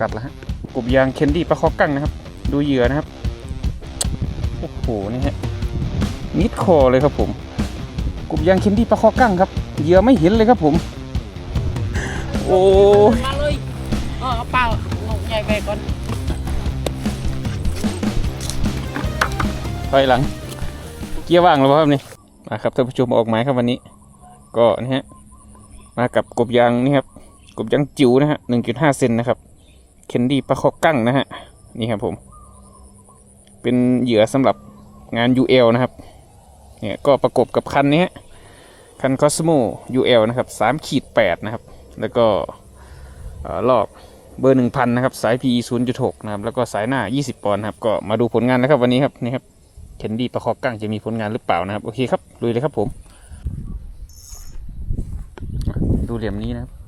กัดแล้วฮะกบยางเคนดี้ปลาคอกั้งนะครับ ดูเหยื่อนะครับ โอ้โห นี่ฮะมิดคอเลยครับผมกบยางเคนดี้ปลาคอกั้งครับ เหยื่อไม่เห็นเลยครับผม โอ้ยมาเลยเออเอาเปล่าลงใหญ่ไปก่อนถอยหลัง เกียร์ว่างแล้วครับนี่มาครับท่านผู้ชมออกหมายครับวันนี้ ก็นะฮะ มากับกบยางนี่ครับ กบยางจิ๋วนะฮะหนึ่งจุดห้าเซนนะครับ เคนดี้ปลาคอกั้งนะฮะ นี่ครับผม เป็นเหยื่อสำหรับงาน UL นะครับ เนี่ยก็ประกบกับคันนี้คัน Cosmo UL นะครับสามขีดแปดนะครับ แล้วก็เอ่อรอบเบอร์หนึ่งพันนะครับ สาย PE ศูนย์จุดหกนะครับ แล้วก็สายหน้า 20 ปอนด์นะครับ ก็มาดูผลงานนะครับวันนี้ครับ นี่ครับเคนดี้ปลาคอกั้งจะมีผลงานหรือเปล่านะครับ โอเคครับลุยเลยครับผม ดูเหลี่ยมนี้นะครับ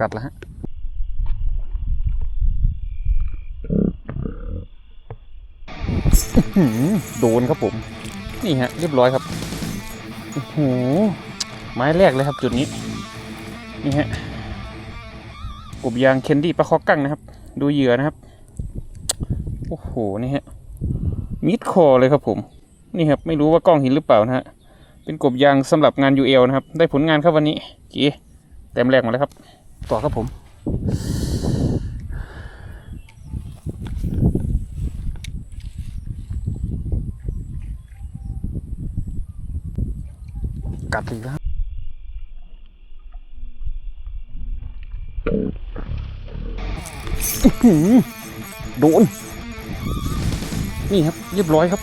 กัดแล้วฮะโดนครับผม นี่ฮะ เรียบร้อยครับโอ้โหไม้แรกเลยครับจุดนี้ นี่ฮะกบยางเคนดี้ปลาคอกั้งนะครับ ดูเหยื่อนะครับ โอ้โห นี่ฮะ มิดคอเลยครับผม นี่ครับ ไม่รู้ว่ากล้องห็นหรือเปล่านะฮะ เป็นกบยางสำหรับงาน UL นะครับ ได้ผลงานครับวันนี้เก๋เต็มแรกมาแล้วครับ ต่อครับผมกัดอีกแล้วโดน นี่ครับ เรียบร้อยครับ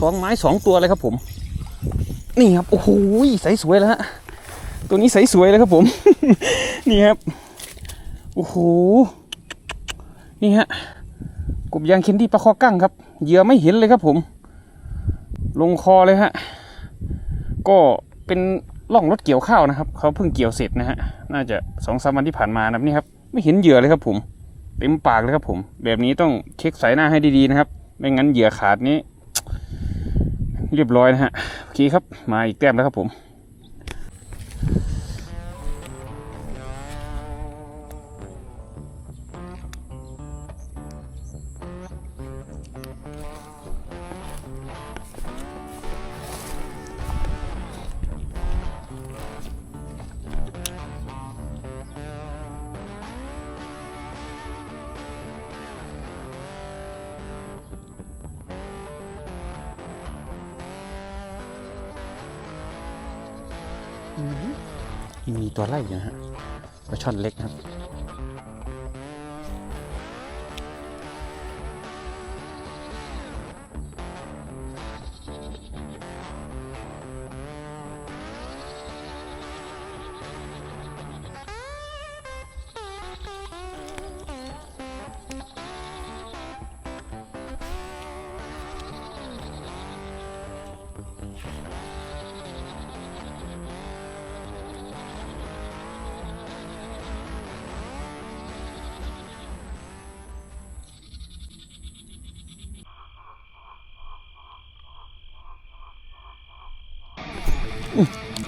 สองไม้สองตัวเลยครับผม นี่ครับโอ้โหใสสวยแล้วฮะตัวนี้ใสสวยเลยครับผม นี่ครับโอ้โหนี่ฮะกบยางเคนดี้ปลาคอกั้งครับเหยื่อไม่เห็นเลยครับผม ลงคอเลยฮะก็เป็นล่องรถเกี่ยวข้าวนะครับเขาเพิ่งเกี่ยวเสร็จนะฮะน่าจะสองสามวันที่ผ่านมานะครับนี่ครับไม่เห็นเหยื่อเลยครับผมเต็มปากเลยครับผม แบบนี้ต้องเช็คสายหน้าให้ดีๆนะครับ ไม่งั้นเหยื่อขาดนี้ เรียบร้อยนะฮะโอเคครับ มาอีกแต้มแล้วครับผม มีตัวไล่อยู่นะฮะปลาช่อนเล็กครับ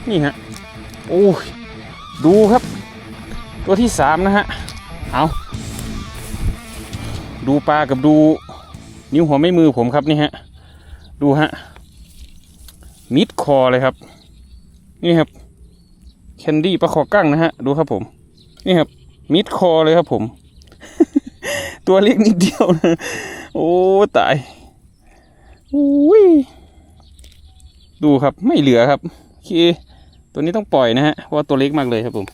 นี่ฮะ โอ้ย ดูครับ ตัวที่สามนะฮะ เอาดูปลากับดู นิ้วหัวไม่มือผมครับนี่ฮะ ดูฮะ มิดคอเลยครับ นี่ครับ แคนดี้ปลาคอกั้งนะฮะ ดูครับผม นี่ครับ มิดคอเลยครับผม ตัวเล็กนิดเดียวนะโอ้ตายอุ้ยดูครับไม่เหลือครับ เค ตัวนี้ต้องปล่อยนะฮะ เพราะว่าตัวเล็กมากเลยครับผม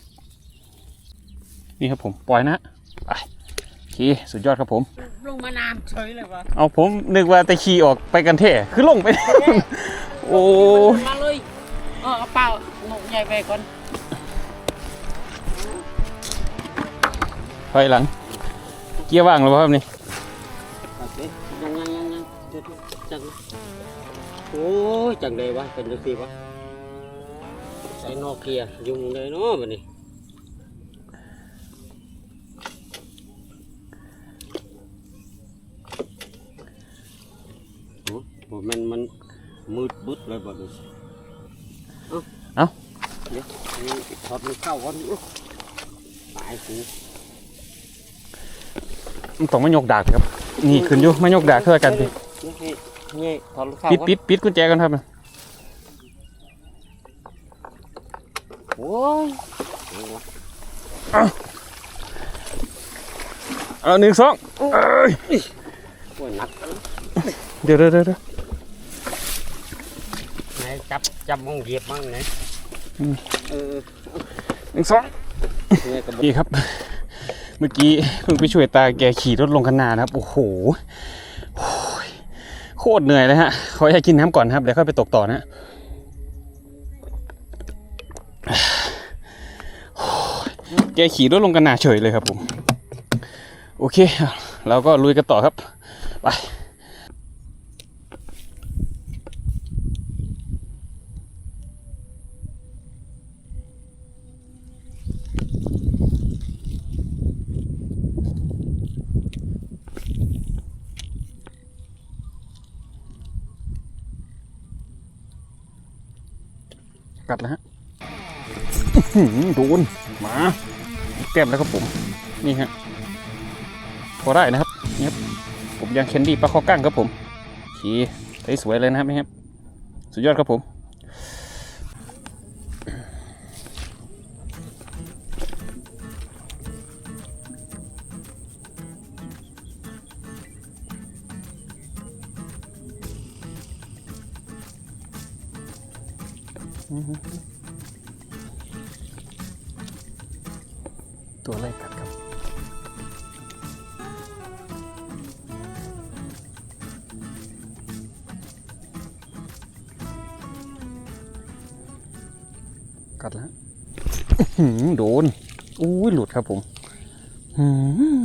นี่ครับผม ปล่อยนะฮะไปโอเค สุดยอดครับผม ลงมานานเฉยเลยวะเอาผมนึกว่าแต่ขี่ออกไปกันเท่คือลงไป โอ้ยมาเลยเออเอาเปล่าลงใหญ่ไปก่อนถอยหลัง เกียร์ว่างแล้วครับนี่โอเคยังยังยังยังเดี๋ยวจังโอ้ยจังเลยวะเป็นจังซี่วะ ใส่นอกเกียร์ยุงเลยเนาะบัดนี้โอ้บ่แม่นมันมืดบึดเลยบ่นี้เอ้าเอ้าเดี๋ยวนี่ถอดมันเข้าก่อนอุ๊ยตายกูมันต้องมายกดากครับ นี่ขึ้นอยู่มายกดากเท่ากันพี่นี่นี่ถอดมันเข้าปิดก่อนปิดปิดกุญแจกันครับ โอ้ยเอาหนึ่งสองเอ้ยโอ้ยหนักเดี๋ยวเดี๋ยวเดี๋ยวเดี๋ยวไหนจับจับมองเหยียบมั่งไหนอืมเออหนึ่งสองเนี่ยกระบอกนี่ครับ เมื่อกี้เพิ่งไปช่วยตาแกขี่รถลงคันนานะครับ โอ้โหโอ้ยโคตรเหนื่อยเลยฮะขออยากกินน้ำก่อนครับเดี๋ยวค่อยไปตกต่อนะ แกขี่รถลงคันนาเฉยเลยครับผม โอเค เราก็ลุยกันต่อครับ ไปกัดแล้วฮะโดน มา ก้มแล้วครับผม นี่ฮะพอได้นะครับนี่ครับผมยังเคนดี้ปลาคอกั้งครับผมขี่สวยเลยนะครับนี่ครับ สุดยอดครับผมอือ ตัวแรกกัดครับ กัดแล้วอื้อหือโดนอุ้ยหลุดครับผมอื้อหือ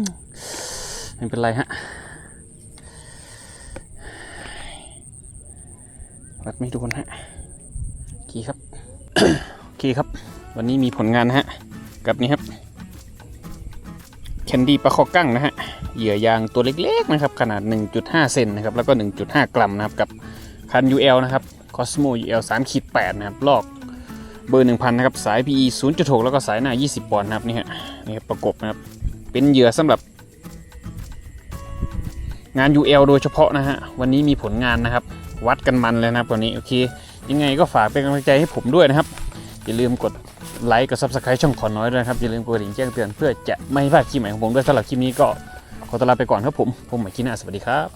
ไม่เป็นไรฮะวัดไม่โดนฮะโอเคครับโอเคครับ วันนี้มีผลงานนะฮะ กับนี่ครับแคนดี้ปลาคอกั้งนะฮะ เหยื่อยางตัวเล็กๆนะครับ ขนาด 1.5 เซนนะครับ แล้วก็ 1.5 กรัมนะครับ กับคัน UL นะครับ Cosmo UL 3ขีด8นะครับ ลอกเบอร์ 1,000 นะครับ สาย PE 0.6 แล้วก็สายหน้า 20 ปอนด์นะครับนี่ฮะนี่ครับประกบนะครับ เป็นเหยื่อสำหรับ งาน UL โดยเฉพาะนะฮะ วันนี้มีผลงานนะครับ วัดกันมันเลยนะครับวันนี้ โอเค ยังไงก็ฝากเป็นกำลังใจให้ผมด้วยนะครับ อย่าลืมกด ไลค์กับ subscribe ช่องขอน้อยด้วยนะครับ อย่าลืมกดกระดิ่งแจ้งเตือนเพื่อจะไม่พลาดคลิปใหม่ของผมด้วยสำหรับคลิปนี้ก็ขอตัวลาไปก่อนครับผมผมใหม่คลิปหน้าสวัสดีครับ